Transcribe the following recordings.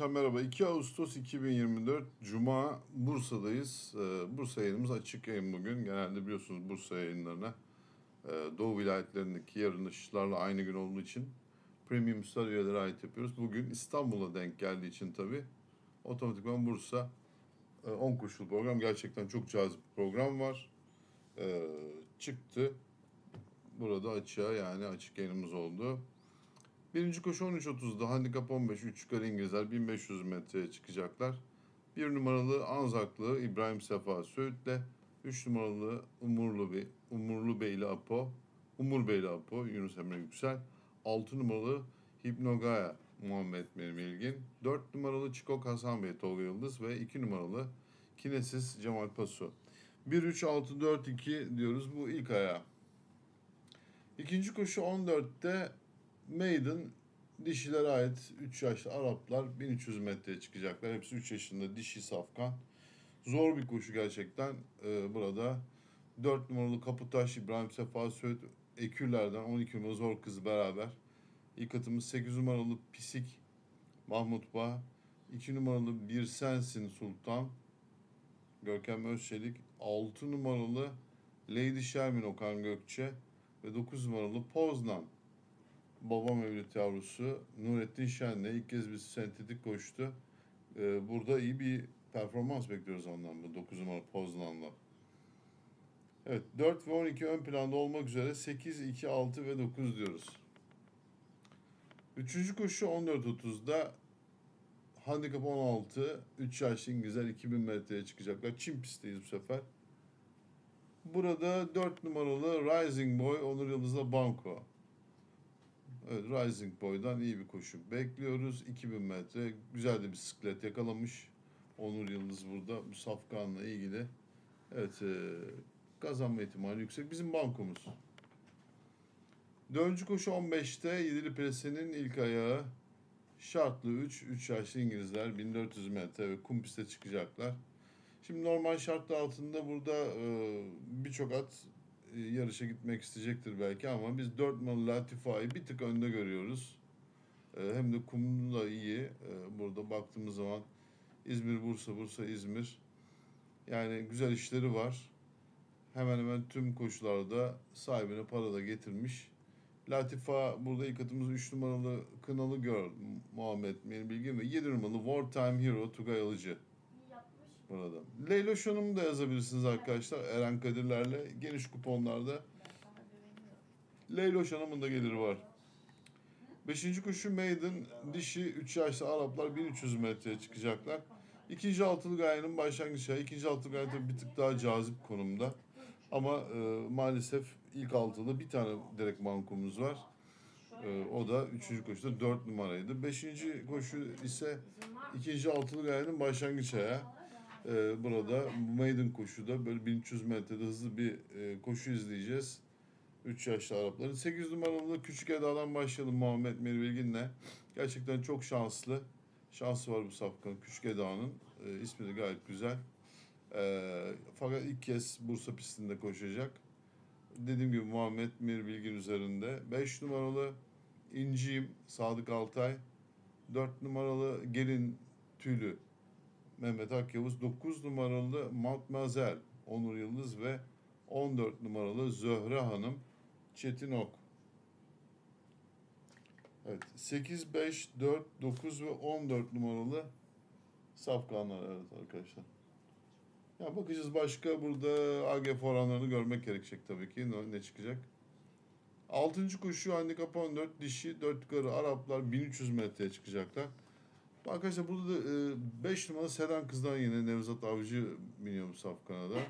Merhaba. 2 Ağustos 2024 Cuma Bursa'dayız. Ee, Bursa yayınımız açık yayın bugün. Genelde biliyorsunuz Bursa yayınlarına e, Doğu vilayetlerindeki yarın ışıklarla aynı gün olduğu için Premium Star üyeleri ait yapıyoruz. Bugün İstanbul'a denk geldiği için tabii otomatikman Bursa e, 10 koşul program. Gerçekten çok cazip bir program var. Ee, Çıktı. Burada açığa yani açık yayınımız oldu. Birinci koşu 13.30'da handikap 15 3 yukarı İngilizler 1500 metreye çıkacaklar. Bir numaralı Anzaklı İbrahim Sefa Söğüt'le 3 numaralı Umurlu Bey, Umurlu Beyli Apo, Umur Beyli Apo Yunus Emre Yüksel. 6 numaralı Hipnogaya Muhammed Merim İlgin. 4 numaralı Çikok Hasan Bey Tolga Yıldız ve 2 numaralı Kinesis Cemal Pasu. 1-3-6-4-2 diyoruz bu ilk ayağı. İkinci koşu 14'te Maiden dişilere ait 3 yaşlı Araplar 1300 metreye çıkacaklar. Hepsi 3 yaşında dişi safkan. Zor bir koşu gerçekten ee, burada. 4 numaralı Kaputaş İbrahim Sefa Söğüt Ekürler'den 12 numaralı Zor Kız beraber. İlk atımız 8 numaralı Pisik Mahmut Bağ. 2 numaralı Bir Sensin Sultan Görkem Özçelik. 6 numaralı Lady Shermin Okan Gökçe ve 9 numaralı Poznan Baba Mevlüt yavrusu Nurettin Şen'le ilk kez bir sentetik koştu. Ee, burada iyi bir performans bekliyoruz ondan bu 9 numara Poznan'la. Evet 4 ve 12 ön planda olmak üzere 8, 2, 6 ve 9 diyoruz. Üçüncü koşu 14.30'da Handikap 16, 3 yaşlı İngilizler 2000 metreye çıkacaklar. Çin pistteyiz bu sefer. Burada 4 numaralı Rising Boy Onur Yıldız'la Banko. Evet, Rising Boy'dan iyi bir koşu bekliyoruz. 2000 metre güzel de bir siklet yakalamış. Onur Yıldız burada bu safkanla ilgili. Evet e, kazanma ihtimali yüksek. Bizim bankomuz. Dördüncü koşu 15'te Yedili Prese'nin ilk ayağı. Şartlı 3, 3 yaşlı İngilizler 1400 metre ve kum piste çıkacaklar. Şimdi normal şartlar altında burada e, birçok at yarışa gitmek isteyecektir belki ama biz 4 numaralı Latifa'yı bir tık önde görüyoruz. E, hem de kumlu da iyi. E, burada baktığımız zaman İzmir, Bursa, Bursa, İzmir. Yani güzel işleri var. Hemen hemen tüm koşularda sahibine para da getirmiş. Latifa burada ilk atımız 3 numaralı Kınalı Gör Muhammed benim bilgim ve 7 numaralı Wartime Hero Tugay Alıcı. Burada. Leyloş Hanım'ı da yazabilirsiniz arkadaşlar Eren Kadirler'le geniş kuponlarda. Leyloş Hanım'ın da geliri var. Beşinci koşu Maiden dişi 3 yaşlı Araplar 1300 metreye çıkacaklar. İkinci altılı gayenin başlangıç ayı. İkinci altılı gaye tabii bir tık daha cazip konumda. Ama e, maalesef ilk altılı bir tane direkt mankumuz var. E, o da üçüncü koşuda dört numaraydı. Beşinci koşu ise ikinci altılı gayenin başlangıç ayağı. E, burada Maiden koşuda böyle 1300 metrede hızlı bir e, koşu izleyeceğiz. 3 yaşlı Arapların. 8 numaralı Küçük Eda'dan başlayalım Muhammed Meribilgin'le. Gerçekten çok şanslı. Şansı var bu safkanın. Küçük Eda'nın. E, ismi de gayet güzel. E, fakat ilk kez Bursa pistinde koşacak. Dediğim gibi Muhammed Meribilgin üzerinde. 5 numaralı İnciğim Sadık Altay. 4 numaralı Gelin Tülü Mehmet Akyavuz. 9 numaralı Mademoiselle Onur Yıldız ve 14 numaralı Zöhre Hanım Çetin Ok. Evet. 8, 5, 4, 9 ve 14 numaralı safkanlar evet arkadaşlar. Ya bakacağız başka burada AGF oranlarını görmek gerekecek tabii ki. Ne, ne çıkacak? Altıncı koşu handikap 14 dişi 4 yukarı Araplar 1300 metreye çıkacaklar. Arkadaşlar burada da 5 numaralı Sedan Kız'dan yine Nevzat Avcı biniyor bu safkana da.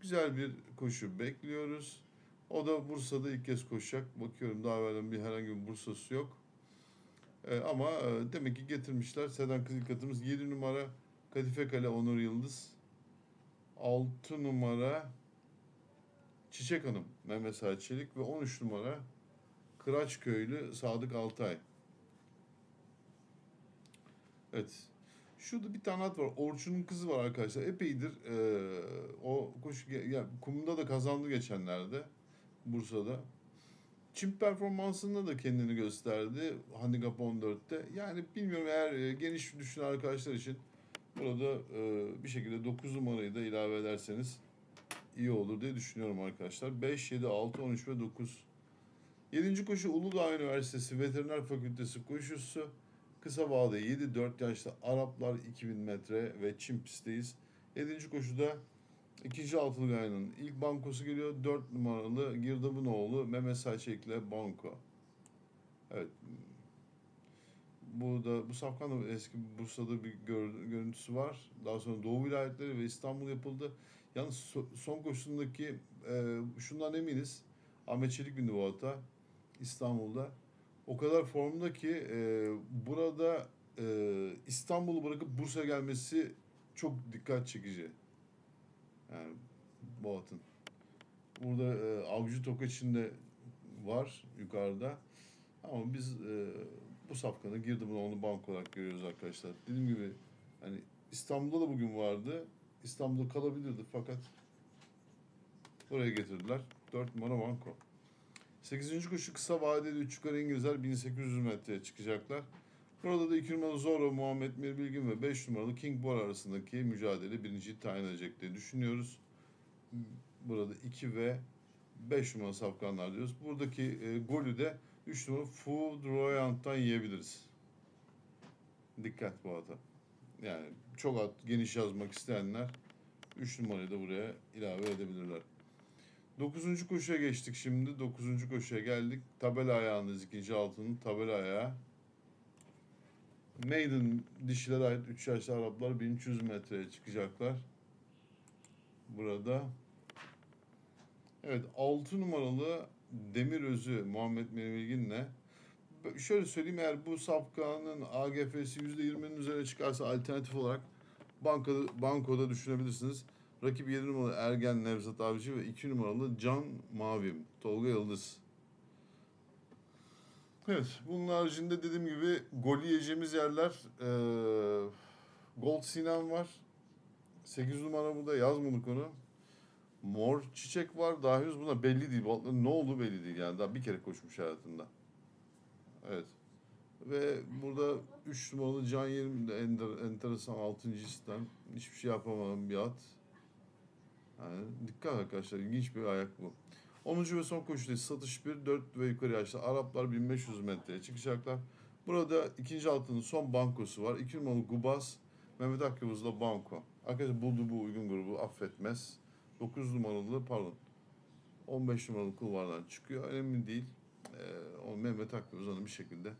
Güzel bir koşu bekliyoruz. O da Bursa'da ilk kez koşacak. Bakıyorum daha evvelden bir herhangi bir Bursa'sı yok. Ee, ama e, demek ki getirmişler. Sedan Kız ilk atımız 7 numara Kadife Kale Onur Yıldız. 6 numara Çiçek Hanım Mehmet Saat Çelik ve 13 numara Kıraçköylü Sadık Altay. Evet. Şurada bir tane at var. Orçun'un kızı var arkadaşlar. Epeydir eee, o koşu ya, kumda da kazandı geçenlerde. Bursa'da. çim performansında da kendini gösterdi Handicap 14'te. Yani bilmiyorum eğer e, geniş düşünen arkadaşlar için burada e, bir şekilde 9 numarayı da ilave ederseniz iyi olur diye düşünüyorum arkadaşlar. 5, 7, 6, 13 ve 9. 7. koşu Uludağ Üniversitesi Veteriner Fakültesi koşusu. Kısa vade 7-4 yaşlı Araplar 2000 metre ve çim pistteyiz. 7. koşuda ikinci altılı gayanın ilk bankosu geliyor. 4 numaralı Girdab'ın oğlu Mehmet Saçek'le banko. Evet. Burada bu safkanın eski Bursa'da bir gör- görüntüsü var. Daha sonra Doğu vilayetleri ve İstanbul yapıldı. Yalnız so- son koşusundaki e, şundan eminiz. Ahmet Çelik bindi bu ata İstanbul'da. O kadar formda ki e, burada e, İstanbul'u bırakıp Bursa'ya gelmesi çok dikkat çekici. Yani bu atın. Burada e, avcı toka içinde var yukarıda. Ama biz e, bu safkanı girdi onu bank olarak görüyoruz arkadaşlar. Dediğim gibi hani İstanbul'da da bugün vardı. İstanbul'da kalabilirdi fakat oraya getirdiler. 4 numara banko. 8. koşu kısa vadeli 3 yukarı İngilizler 1800 metreye çıkacaklar. Burada da 2 numaralı Zorro, Muhammed Mir Bilgin ve 5 numaralı King Bor arasındaki mücadele birinciyi tayin edecek diye düşünüyoruz. Burada 2 ve 5 numaralı safkanlar diyoruz. Buradaki e, golü de 3 numaralı Food Royant'tan yiyebiliriz. Dikkat bu ata. Yani çok at, geniş yazmak isteyenler 3 numarayı da buraya ilave edebilirler. 9. koşuya geçtik şimdi. 9. koşuya geldik. Tabela ayağındayız. ikinci altının tabela ayağı. Maiden dişilere ait 3 yaşlı Araplar 1300 metreye çıkacaklar. Burada. Evet 6 numaralı Demir Özü Muhammed Menvilgin'le şöyle söyleyeyim eğer bu safkanın AGF'si %20'nin üzerine çıkarsa alternatif olarak bankada, bankoda düşünebilirsiniz. Rakip 7 numaralı Ergen Nevzat Avcı ve 2 numaralı Can Mavim Tolga Yıldız. Evet bunun haricinde dediğim gibi gol yiyeceğimiz yerler eee Gold Sinan var. 8 numara burada yazmadık onu. Mor çiçek var. Daha henüz buna belli değil. Bu ne olduğu belli değil yani. Daha bir kere koşmuş hayatında. Evet. Ve burada 3 numaralı Can Yerim de enter, enteresan 6. isten hiçbir şey yapamayan bir at. Yani dikkat arkadaşlar ilginç bir ayak bu. 10. ve son koşudayız. Satış 1, 4 ve yukarı yaşlı Araplar 1500 metreye çıkacaklar. Burada ikinci altının son bankosu var. 2 numaralı Gubas, Mehmet Akyavuz'la banko. Arkadaşlar buldu bu uygun grubu affetmez. 9 numaralı pardon 15 numaralı kulvardan çıkıyor. Önemli değil. Ee, o Mehmet Akyavuz onu bir şekilde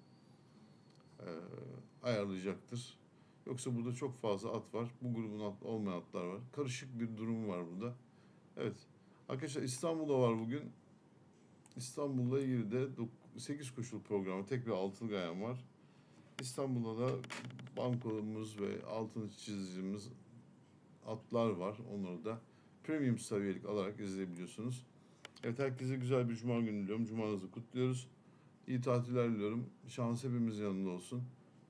e, ayarlayacaktır. Yoksa burada çok fazla at var. Bu grubun at, olmayan atlar var. Karışık bir durum var burada. Evet. Arkadaşlar İstanbul'da var bugün. İstanbul'la ilgili de 8 koşulu programı. Tek bir altılı gayan var. İstanbul'da da bankomuz ve altını çizdiğimiz atlar var. Onları da premium seviyelik alarak izleyebiliyorsunuz. Evet herkese güzel bir cuma günü diliyorum. Cumanızı kutluyoruz. İyi tatiller diliyorum. Şans hepimizin yanında olsun.